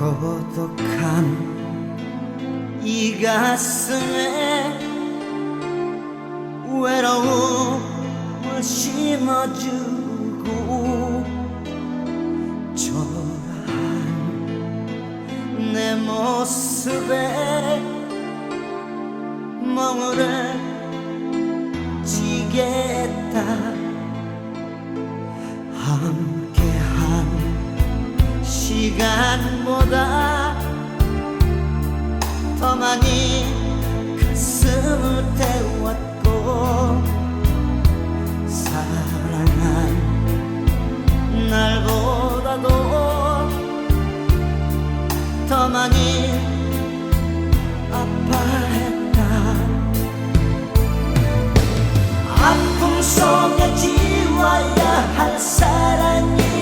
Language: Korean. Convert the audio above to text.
고독한 이 가슴에 외로움을 심어주고 초라한 내 모습에 멍을 지겠다. 함께한 시간보다 더 많이 가슴을 태웠고 사랑한 날보다도 더 많이 아파했다. 아픔 사랑